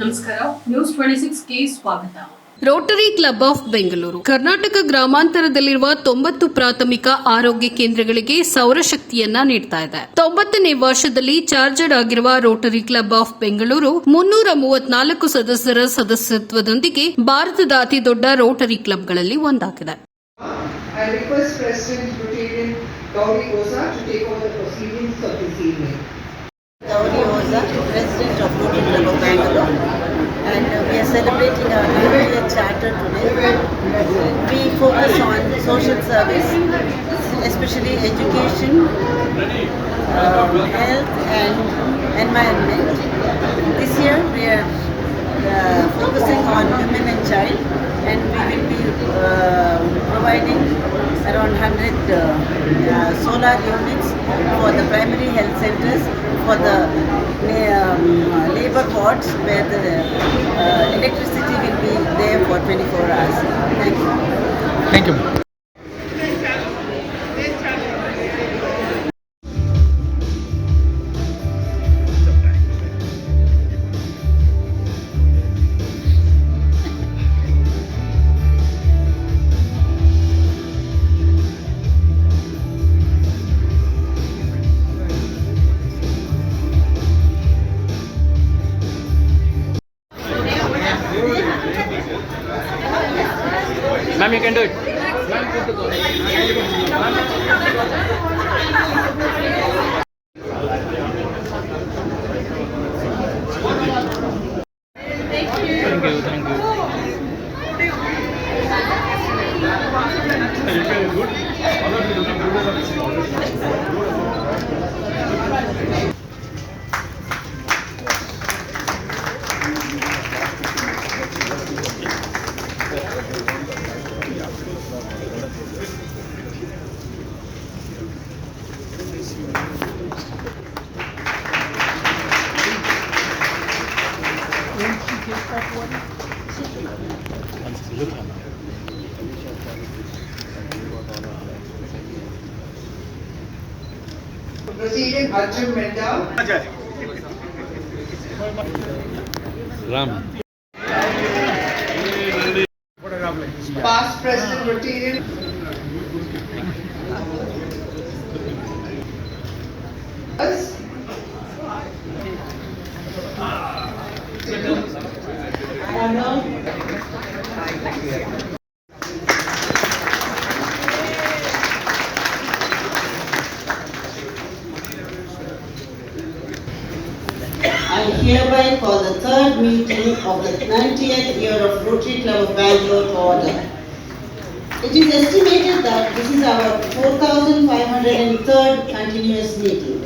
ನಮಸ್ಕಾರ news twenty ಸಿಕ್ಸ್ಗೆ ಸ್ವಾಗತ. Rotary club of Bengaluru Karnataka ಗ್ರಾಮಾಂತರದಲ್ಲಿರುವ ತೊಂಬತ್ತು ಪ್ರಾಥಮಿಕ ಆರೋಗ್ಯ ಕೇಂದ್ರಗಳಿಗೆ ಸೌರಶಕ್ತಿಯನ್ನ ನೀಡ್ತಾ ಇದೆ. ತೊಂಬತ್ತನೇ ವರ್ಷದಲ್ಲಿ ಚಾರ್ಜರ್ಡ್ ಆಗಿರುವ ರೋಟರಿ ಕ್ಲಬ್ ಆಫ್ ಬೆಂಗಳೂರು ಮುನ್ನೂರ ಮೂವತ್ನಾಲ್ಕು ಸದಸ್ಯರ ಸದಸ್ಯತ್ವದೊಂದಿಗೆ ಭಾರತದ ಅತಿ ದೊಡ್ಡ ರೋಟರಿ ಕ್ಲಬ್ಗಳಲ್ಲಿ ಒಂದಾಗಿದೆ. I request President Rotarian Gauri Oza to take over the proceedings of this evening. Gauri Oza, President of Rotary Club of Bangalore, and uh, we are celebrating our 90th charter today. We focus on social service, especially education, um, health, and environment. This year we are uh, focusing on women and child, and we will be uh, providing around 100 uh, uh, solar units for the primary health centers, for the um, labor wards where the uh, electricity will be there for 24 hours. Thank you. Thank you. Ma'am, you can do it. Thank you. Thank you. Thank you. Thank. Arjun Menda, Ram past President Rotarian. Us. the third meeting of the 90th year of Rotary Club of Bangalore order. It is estimated that this is our 4,503rd continuous meeting.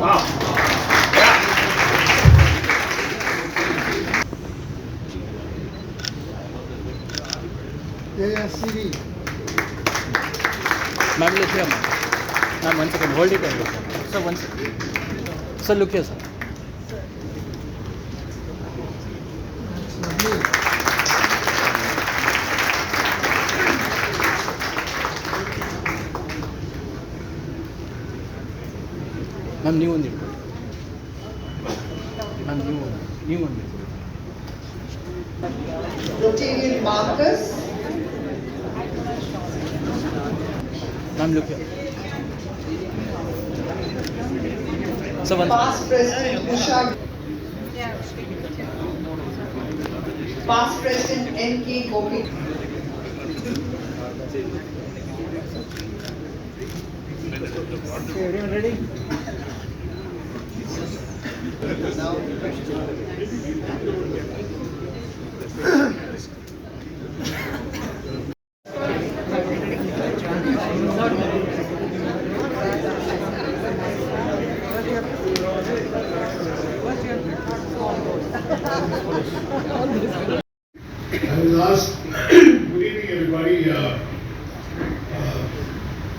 Wow. ASCD. Ma'am, look here, ma'am. Ma'am, one second, hold it. Sir, one second. Sir, look here, sir. Ma'am ನೀವು ಒಂದು ಇಟ್ಕೊಳ್ಳಿ ma'am ನೀವು ಒಂದು ನೀವು ಒಂದು ಇಟ್ಕೊಳ್ಳಿ Rotarian Marcus, ma'am look sir ಒಂದು past President Usha. Past President N.K. Gopi. I was asked, good evening everybody, uh, uh,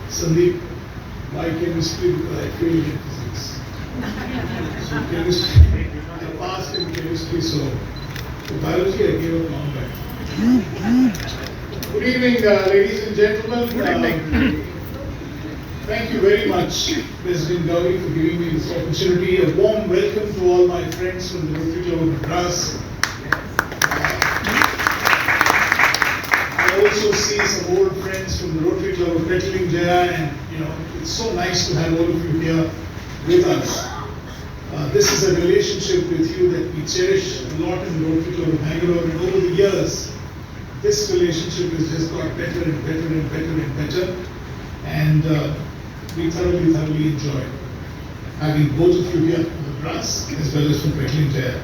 Sandeep, why chemistry, because I failed in physics. Chemistry, I passed in chemistry, so for biology I gave up long back. Good evening, uh, ladies and gentlemen. Good evening. Thank you very much, President Gauri, for giving me this opportunity. A warm welcome to all my friends from the Rotary Club of Madras. I also see some old friends from the Rotary Club of Pettling Jaya, and you know, it's so nice to have all of you here with us. Uh, this is a relationship with you that we cherish a lot in the Club of Bangalore, and over the years, this relationship has just got better and better and better and better. And uh, we thoroughly, thoroughly enjoy having both of you here from Madras as well as from Pettling Jaya.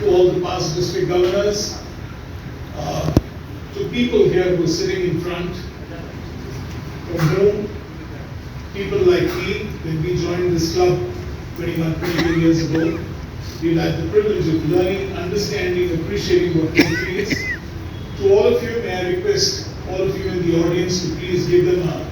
to all the past district governors, uh, to people here who are sitting in front, from whom people like me, when we joined this club 21, 22 years ago, we've had the privilege of learning, understanding, appreciating what country is. To all of you, may I request all of you in the audience to please give them a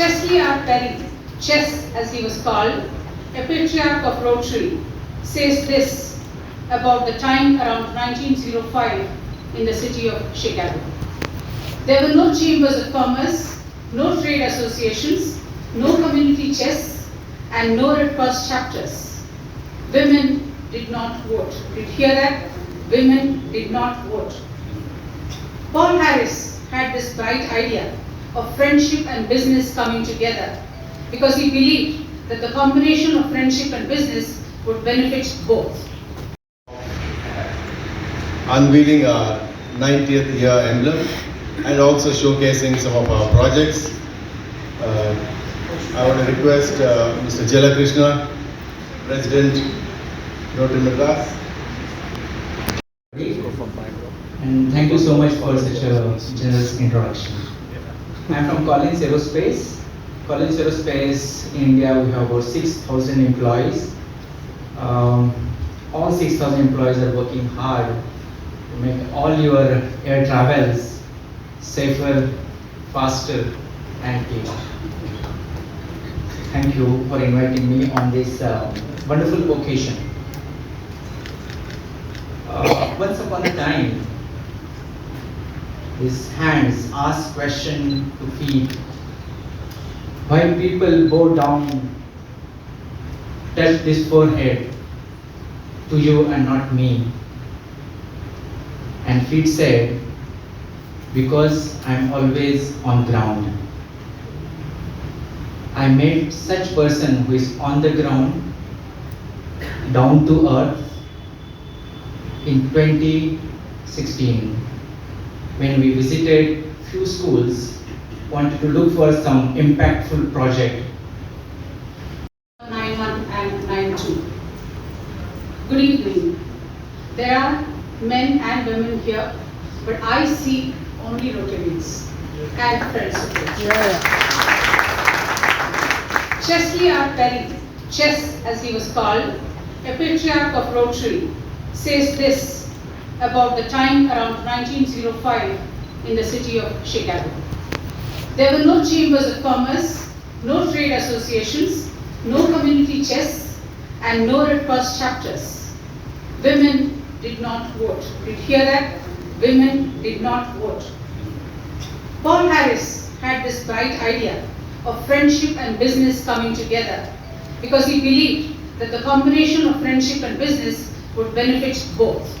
Chesley R. Perry, Chess as he was called, a patriarch of Rotary, says this about the time around 1905 in the city of Chicago. There were no chambers of commerce, no trade associations, no community chess, and no Red Cross chapters. Women did not vote. Did you hear that? Women did not vote. Paul Harris had this bright idea of friendship and business coming together because he believed that the combination of friendship and business would benefit both. unveiling our 90th year emblem and also showcasing some of our projects. Uh, I want to request uh, Mr. Jala Krishna, President, Rotary Madras. And thank you so much for such a generous introduction. I'm from Collins Aerospace. Collins Aerospace, India, we have about 6,000 employees. Um, all 6,000 employees are working hard to make all your air travels safer, faster, and cleaner. Thank you for inviting me on this uh, wonderful occasion. Uh, once upon a time, his hands ask question to feet. Why people bow down, touch this forehead to you and not me? And feet said, because I'm always on ground. I made such person who is on the ground, down to earth, in 2016 when we visited few schools wanted to look for some impactful project 91 and 92. Good evening. There are men and women here, but I see only Rotarians and friends of it. Chesley R. Perry, Chess as he was called, a patriarch of Rotary, says this about the time around 1905 in the city of Chicago. There were no chambers of commerce, no trade associations, no community chess, and no Red Cross chapters. Women did not vote. Did you hear that? Women did not vote. Paul Harris had this bright idea of friendship and business coming together because he believed that the combination of friendship and business would benefit both.